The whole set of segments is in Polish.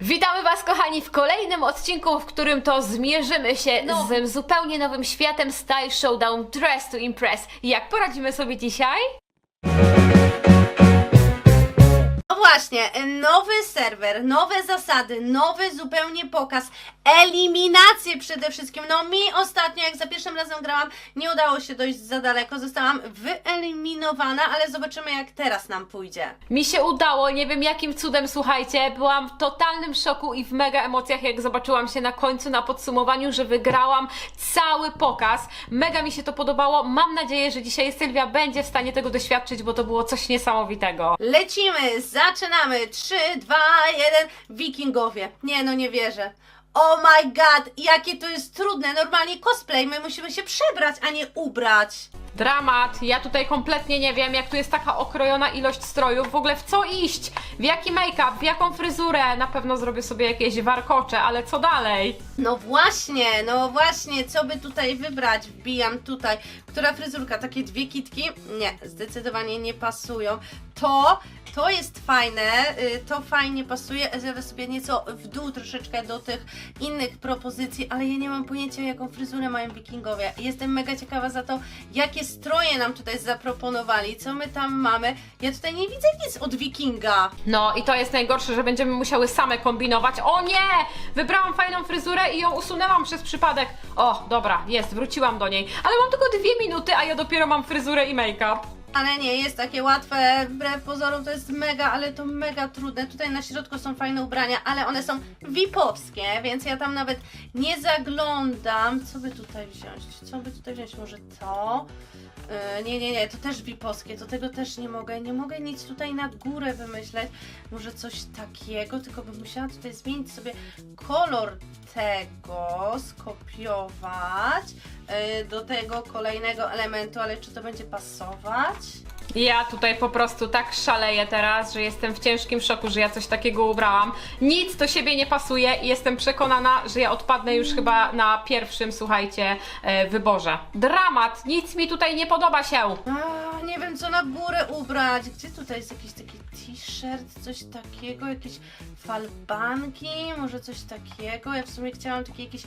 Witamy Was, kochani, w kolejnym odcinku, w którym to zmierzymy się No. z zupełnie nowym światem Style Showdown Dress to Impress. Jak poradzimy sobie dzisiaj? Właśnie, nowy serwer, nowe zasady, nowy zupełnie pokaz, eliminacje przede wszystkim. No mi ostatnio, jak za pierwszym razem grałam, nie udało się dojść za daleko, zostałam wyeliminowana, ale zobaczymy jak teraz nam pójdzie. Mi się udało, nie wiem jakim cudem, słuchajcie, byłam w totalnym szoku i w mega emocjach, jak zobaczyłam się na końcu na podsumowaniu, że wygrałam cały pokaz. Mega mi się to podobało. Mam nadzieję, że dzisiaj Sylwia będzie w stanie tego doświadczyć, bo to było coś niesamowitego. Lecimy, zaczynamy, 3, 2, 1, wikingowie. Nie no, nie wierzę. Oh my god, jakie to jest trudne, normalnie cosplay, my musimy się przebrać, a nie ubrać. Dramat, ja tutaj kompletnie nie wiem, jak tu jest taka okrojona ilość strojów, w ogóle w co iść, w jaki make-up, w jaką fryzurę, na pewno zrobię sobie jakieś warkocze, ale co dalej? No właśnie, no właśnie, co by tutaj wybrać? Wbijam tutaj. Która fryzurka? Takie dwie kitki? Nie, zdecydowanie nie pasują. To, to jest fajne, y, to fajnie pasuje. Zaraz sobie nieco w dół troszeczkę do tych innych propozycji, ale ja nie mam pojęcia, jaką fryzurę mają wikingowie. Jestem mega ciekawa za to, jakie stroje nam tutaj zaproponowali, co my tam mamy. Ja tutaj nie widzę nic od wikinga. No i to jest najgorsze, że będziemy musiały same kombinować. O nie! Wybrałam fajną fryzurę i ją usunęłam przez przypadek. O, dobra, jest, wróciłam do niej. Ale mam tylko dwie minuty, a ja dopiero mam fryzurę i make-up. Ale nie jest takie łatwe, wbrew pozorom to jest mega, ale to mega trudne. Tutaj na środku są fajne ubrania, ale one są VIP-owskie, więc ja tam nawet nie zaglądam. Co by tutaj wziąć? Co by tutaj wziąć? Może to? Yy, nie, nie, nie, to też VIP-owskie, to tego też nie mogę. Nie mogę nic tutaj na górę wymyśleć. Może coś takiego, tylko bym musiała tutaj zmienić sobie kolor tego, skopiować yy, do tego kolejnego elementu, ale czy to będzie pasować? Ja tutaj po prostu tak szaleję teraz, że jestem w ciężkim szoku, że ja coś takiego ubrałam. Nic do siebie nie pasuje i jestem przekonana, że ja odpadnę już chyba na pierwszym, słuchajcie, e, wyborze. Dramat, nic mi tutaj nie podoba się. A, nie wiem co na górę ubrać. Gdzie tutaj jest jakiś taki t-shirt, coś takiego, jakieś falbanki, może coś takiego. Ja w sumie chciałam taki jakiś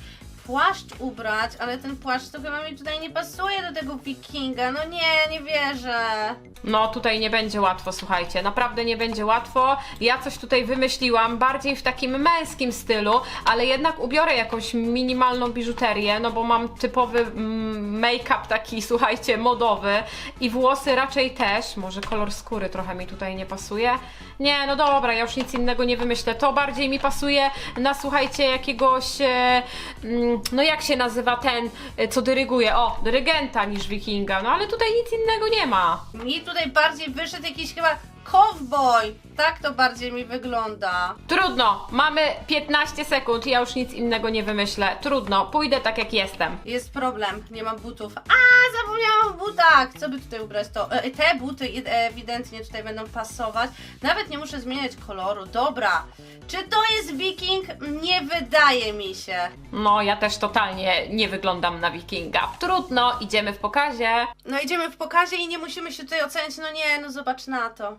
płaszcz ubrać, ale ten płaszcz to chyba mi tutaj nie pasuje do tego wikinga. No nie, nie wierzę. No tutaj nie będzie łatwo, słuchajcie, naprawdę nie będzie łatwo. Ja coś tutaj wymyśliłam, bardziej w takim męskim stylu, ale jednak ubiorę jakąś minimalną biżuterię, no bo mam typowy mm, make-up taki, słuchajcie, modowy i włosy raczej też. Może kolor skóry trochę mi tutaj nie pasuje. Nie, no dobra, ja już nic innego nie wymyślę. To bardziej mi pasuje na, słuchajcie, jakiegoś, e, mm, no jak się nazywa ten, e, co dyryguje? O, dyrygenta niż wikinga, no ale tutaj nic innego nie ma. Mi tutaj bardziej wyszedł jakiś chyba cowboy. Tak to bardziej mi wygląda. Trudno, mamy 15 sekund, ja już nic innego nie wymyślę. Trudno, pójdę tak jak jestem. Jest problem, nie mam butów. A, zapomniałam o butach! Co by tutaj ubrać? To e, te buty ewidentnie tutaj będą pasować. Nawet nie muszę zmieniać koloru. Dobra. Czy to jest wiking? Nie wydaje mi się. No, ja też totalnie nie wyglądam na wikinga. Trudno, idziemy w pokazie. No idziemy w pokazie i nie musimy się tutaj ocenić. No nie, no zobacz na to.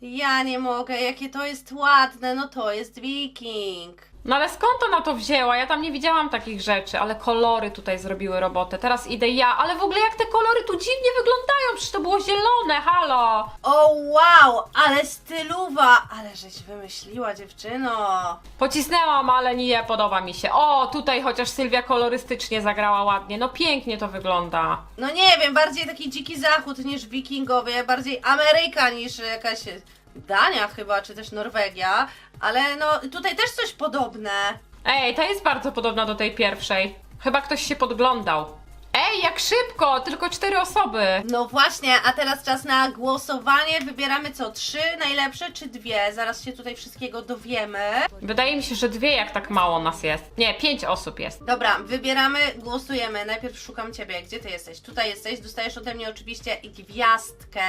Ja nie mogę, jakie to jest ładne. No to jest wiking. No ale skąd ona to wzięła? Ja tam nie widziałam takich rzeczy, ale kolory tutaj zrobiły robotę. Teraz idę ja, ale w ogóle jak te kolory tu dziwnie wyglądają, przecież to było zielone, halo! O wow, ale stylowa. Ale żeś wymyśliła dziewczyno. Pocisnęłam, ale nie podoba mi się. O, tutaj chociaż Sylwia kolorystycznie zagrała ładnie. No pięknie to wygląda. No nie wiem, bardziej taki dziki zachód niż wikingowie, bardziej Ameryka niż jakaś Dania chyba, czy też Norwegia, ale no tutaj też coś podobne. Ej, ta jest bardzo podobna do tej pierwszej. Chyba ktoś się podglądał. Ej, jak szybko! Tylko cztery osoby. No właśnie, a teraz czas na głosowanie. Wybieramy co, trzy najlepsze czy dwie? Zaraz się tutaj wszystkiego dowiemy. Wydaje mi się, że dwie jak tak mało nas jest. Nie, pięć osób jest. Dobra, wybieramy, głosujemy. Najpierw szukam Ciebie. Gdzie Ty jesteś? Tutaj jesteś. Dostajesz ode mnie oczywiście gwiazdkę.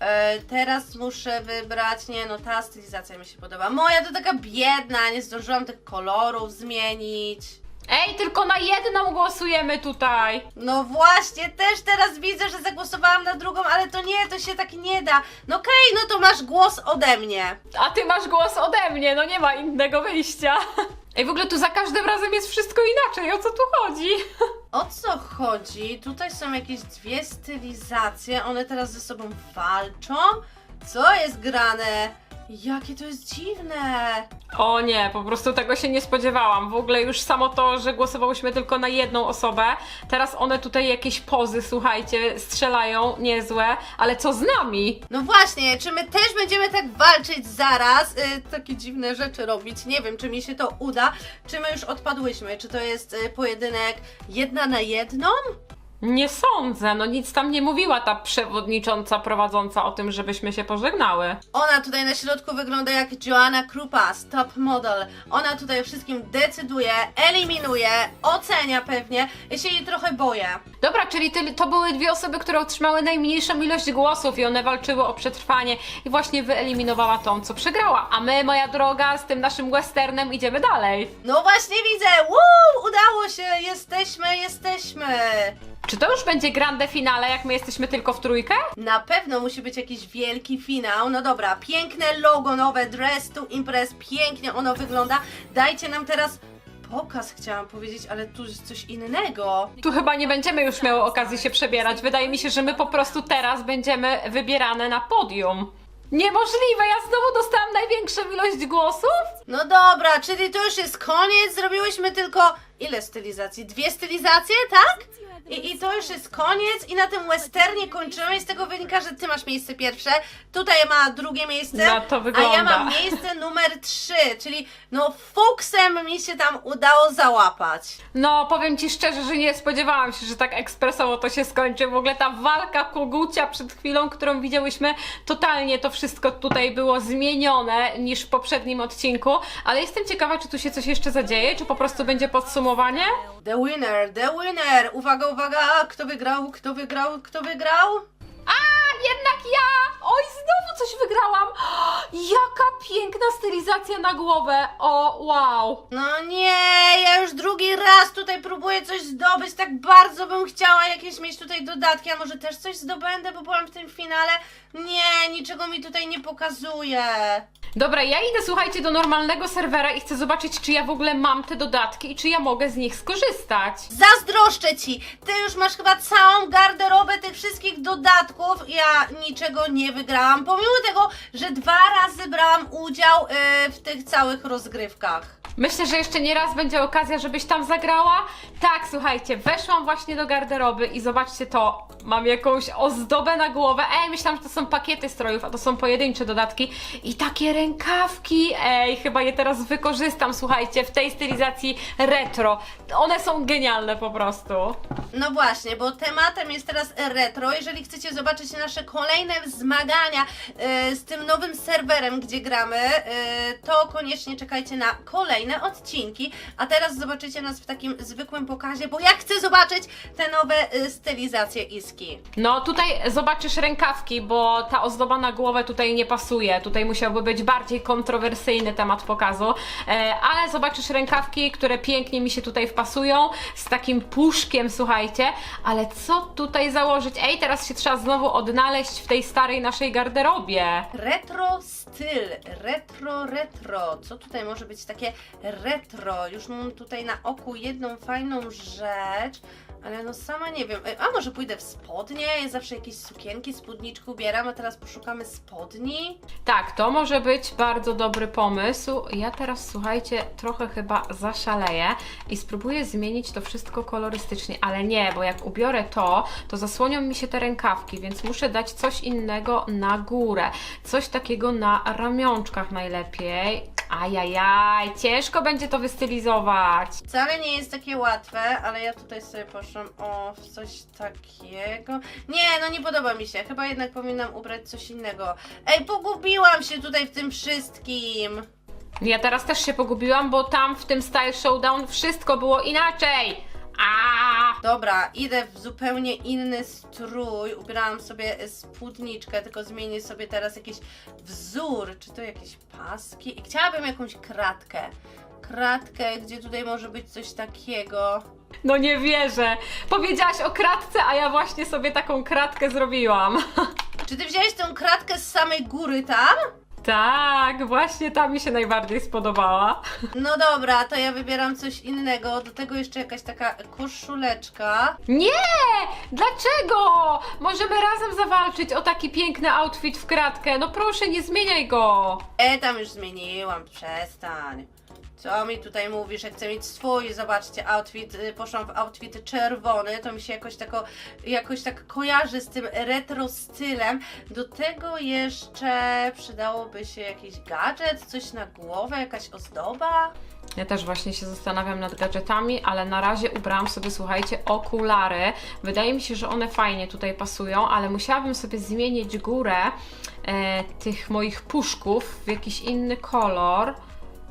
E, teraz muszę wybrać, nie no, ta stylizacja mi się podoba. Moja to taka biedna, nie zdążyłam tych kolorów zmienić. Ej, tylko na jedną głosujemy tutaj. No właśnie, też teraz widzę, że zagłosowałam na drugą, ale to nie, to się tak nie da. No okej, no to masz głos ode mnie. A ty masz głos ode mnie, no nie ma innego wyjścia. Ej, w ogóle tu za każdym razem jest wszystko inaczej, o co tu chodzi? O co chodzi? Tutaj są jakieś dwie stylizacje, one teraz ze sobą walczą? Co jest grane? Jakie to jest dziwne! O nie, po prostu tego się nie spodziewałam. W ogóle już samo to, że głosowałyśmy tylko na jedną osobę. Teraz one tutaj jakieś pozy, słuchajcie, strzelają, niezłe, ale co z nami? No właśnie, czy my też będziemy tak walczyć zaraz? Y, takie dziwne rzeczy robić. Nie wiem, czy mi się to uda, czy my już odpadłyśmy. Czy to jest y, pojedynek jedna na jedną? Nie sądzę, no nic tam nie mówiła ta przewodnicząca prowadząca o tym, żebyśmy się pożegnały. Ona tutaj na środku wygląda jak Joanna Krupa, top model. Ona tutaj o wszystkim decyduje, eliminuje, ocenia pewnie. Ja się jej trochę boję. Dobra, czyli ty, to były dwie osoby, które otrzymały najmniejszą ilość głosów i one walczyły o przetrwanie i właśnie wyeliminowała tą, co przegrała. A my, moja droga, z tym naszym westernem idziemy dalej. No właśnie widzę, Woo! udało się, jesteśmy, jesteśmy. Czy to już będzie grande finale, jak my jesteśmy tylko w trójkę? Na pewno musi być jakiś wielki finał. No dobra, piękne logo nowe, dress to impress, pięknie ono wygląda. Dajcie nam teraz pokaz, chciałam powiedzieć, ale tu jest coś innego. Tu chyba nie będziemy już miały okazji się przebierać. Wydaje mi się, że my po prostu teraz będziemy wybierane na podium. Niemożliwe, ja znowu dostałam największą ilość głosów? No dobra, czyli to już jest koniec. Zrobiłyśmy tylko ile stylizacji? Dwie stylizacje, tak? I, I to już jest koniec i na tym westernie kończymy i z tego wynika, że ty masz miejsce pierwsze, tutaj ma drugie miejsce, No to a ja wygląda. mam miejsce numer trzy, czyli no fuksem mi się tam udało załapać. No, powiem ci szczerze, że nie spodziewałam się, że tak ekspresowo to się skończy. W ogóle ta walka kogucia przed chwilą, którą widziałyśmy, totalnie to wszystko tutaj było zmienione niż w poprzednim odcinku. Ale jestem ciekawa, czy tu się coś jeszcze zadzieje, czy po prostu będzie podsumowanie? The winner, the winner, uwaga, uwaga, kto wygrał, kto wygrał, kto wygrał? A, jednak ja! Oj, znowu coś wygrałam! Jaka piękna stylizacja na głowę! O, wow! No nie, ja już drugi raz tutaj próbuję coś zdobyć, tak bardzo bym chciała jakieś mieć tutaj dodatki, a może też coś zdobędę, bo byłam w tym finale. Nie, niczego mi tutaj nie pokazuje. Dobra, ja idę, słuchajcie, do normalnego serwera i chcę zobaczyć, czy ja w ogóle mam te dodatki i czy ja mogę z nich skorzystać. Zazdroszczę ci! Ty już masz chyba całą garderobę tych wszystkich dodatków. Ja niczego nie wygrałam, pomimo tego, że dwa razy brałam udział e, w tych całych rozgrywkach. Myślę, że jeszcze nie raz będzie okazja, żebyś tam zagrała. Tak, słuchajcie, weszłam właśnie do garderoby i zobaczcie to. Mam jakąś ozdobę na głowę. Ej, myślałam, że to są pakiety strojów, a to są pojedyncze dodatki. I takie rękawki. Ej, chyba je teraz wykorzystam, słuchajcie, w tej stylizacji retro. One są genialne po prostu. No właśnie, bo tematem jest teraz retro. Jeżeli chcecie zobaczyć nasze kolejne zmagania e, z tym nowym serwerem, gdzie gramy, e, to koniecznie czekajcie na kolejne odcinki. A teraz zobaczycie nas w takim zwykłym pokazie, bo ja chcę zobaczyć te nowe e, stylizacje Iski. No tutaj zobaczysz rękawki, bo ta ozdoba na głowę tutaj nie pasuje. Tutaj musiałby być bardziej kontrowersyjny temat pokazu. E, ale zobaczysz rękawki, które pięknie mi się tutaj wpasują, z takim puszkiem, słuchajcie. Ale co tutaj założyć? Ej, teraz się trzeba znowu odnaleźć w tej starej naszej garderobie. Retro styl, retro, retro. Co tutaj może być takie retro? Już mam tutaj na oku jedną fajną rzecz, ale no sama nie wiem. E, A może pójdę w spodnie? Ja zawsze jakieś sukienki, spódniczki ubieram, a teraz poszukamy spodni. Tak, to może być bardzo dobry pomysł. Ja teraz, słuchajcie, trochę chyba zaszaleję i spróbuję zmienić to wszystko kolorystycznie, ale nie, bo jak ubiorę to, to zasłonią mi się te rękawki, więc muszę dać coś innego na górę. Coś takiego na ramionczkach najlepiej. Ajajaj, ciężko będzie to wystylizować. Wcale nie jest takie łatwe, ale ja tutaj sobie poszłam o w coś takiego. Nie, no nie podoba mi się. Chyba jednak powinnam ubrać coś innego. Ej, pogubiłam się tutaj w tym wszystkim. Ja teraz też się pogubiłam, bo tam w tym Style Showdown wszystko było inaczej. A! Dobra, idę w zupełnie inny strój. Ubierałam sobie spódniczkę, tylko zmienię sobie teraz jakiś wzór. Czy to jakieś paski? I chciałabym jakąś kratkę. kratkę, gdzie tutaj może być coś takiego. No nie wierzę. Powiedziałaś o kratce, a ja właśnie sobie taką kratkę zrobiłam. Czy ty wziąłeś tą kratkę z samej góry tam? Tak, właśnie ta mi się najbardziej spodobała. No dobra, to ja wybieram coś innego. Do tego jeszcze jakaś taka koszuleczka. Nie! Dlaczego? Możemy razem zawalczyć o taki piękny outfit w kratkę. No proszę, nie zmieniaj go. E, tam już zmieniłam, przestań. Co mi tutaj mówisz, jak chcę mieć swój, zobaczcie, outfit, y, poszłam w outfit czerwony, to mi się jakoś, tako, jakoś tak kojarzy z tym retro stylem. Do tego jeszcze przydałoby się jakiś gadżet, coś na głowę, jakaś ozdoba. Ja też właśnie się zastanawiam nad gadżetami, ale na razie ubrałam sobie, słuchajcie, okulary. Wydaje mi się, że one fajnie tutaj pasują, ale musiałabym sobie zmienić górę e, tych moich puszków w jakiś inny kolor.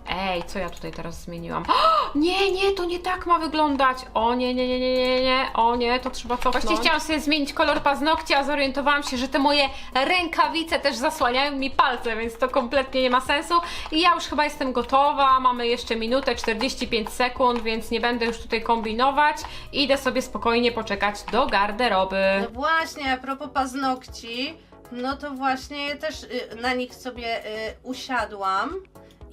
Ej, co ja tutaj teraz zmieniłam? O, nie, nie, to nie tak ma wyglądać. O nie, nie, nie, nie, nie, nie. O nie, to trzeba cofnąć. Właśnie chciałam sobie zmienić kolor paznokci, a zorientowałam się, że te moje rękawice też zasłaniają mi palce, więc to kompletnie nie ma sensu. I ja już chyba jestem gotowa. Mamy jeszcze minutę 45 sekund, więc nie będę już tutaj kombinować. Idę sobie spokojnie poczekać do garderoby. No właśnie, a propos paznokci, no to właśnie też y, na nich sobie y, usiadłam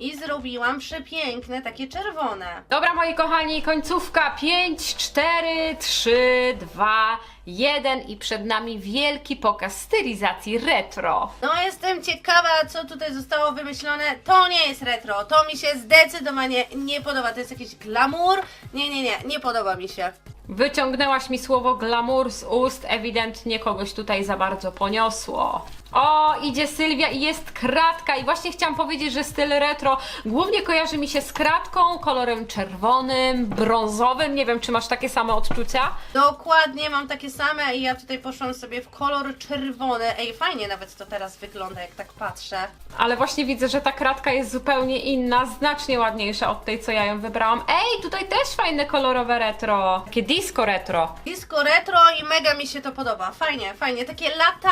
i zrobiłam przepiękne, takie czerwone. Dobra, moi kochani, końcówka 5, 4, 3, 2, 1 i przed nami wielki pokaz stylizacji retro. No jestem ciekawa, co tutaj zostało wymyślone. To nie jest retro, to mi się zdecydowanie nie podoba. To jest jakiś glamour. Nie, nie, nie, nie podoba mi się. Wyciągnęłaś mi słowo glamour z ust, ewidentnie kogoś tutaj za bardzo poniosło. O, idzie Sylwia i jest kratka i właśnie chciałam powiedzieć, że styl retro głównie kojarzy mi się z kratką, kolorem czerwonym, brązowym, nie wiem czy masz takie same odczucia? Dokładnie, mam takie same i ja tutaj poszłam sobie w kolor czerwony. Ej, fajnie nawet to teraz wygląda, jak tak patrzę. Ale właśnie widzę, że ta kratka jest zupełnie inna, znacznie ładniejsza od tej, co ja ją wybrałam. Ej, tutaj też fajne kolorowe retro. Takie disco retro. Disco retro i mega mi się to podoba. Fajnie, fajnie. Takie lata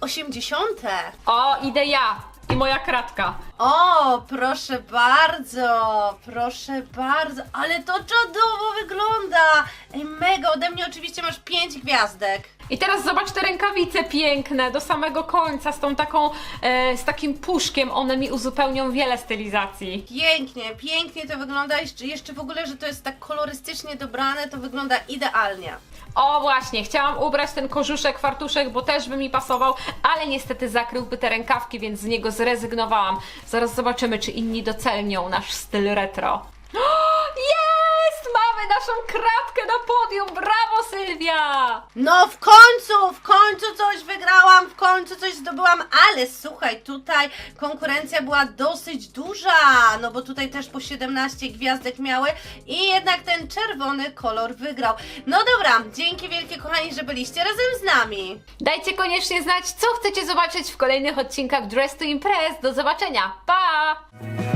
80. O, idę ja i moja kratka. O, proszę bardzo, proszę bardzo, ale to czadowo wygląda! Ej, mega, ode mnie oczywiście masz 5 gwiazdek. I teraz zobacz te rękawice piękne do samego końca z tą taką, e, z takim puszkiem. One mi uzupełnią wiele stylizacji. Pięknie, pięknie to wygląda. Jeszcze, jeszcze w ogóle, że to jest tak kolorystycznie dobrane, to wygląda idealnie. O właśnie, chciałam ubrać ten kożuszek, fartuszek, bo też by mi pasował, ale niestety zakryłby te rękawki, więc z niego zrezygnowałam. Zaraz zobaczymy, czy inni docenią nasz styl retro. Jest! Mamy naszą na podium! Brawo, Sylwia! No w końcu, w końcu coś wygrałam, w końcu coś zdobyłam, ale słuchaj, tutaj konkurencja była dosyć duża, no bo tutaj też po 17 gwiazdek miały i jednak ten czerwony kolor wygrał. No dobra, dzięki wielkie kochani, że byliście razem z nami. Dajcie koniecznie znać, co chcecie zobaczyć w kolejnych odcinkach Dress to Impress. Do zobaczenia. Pa!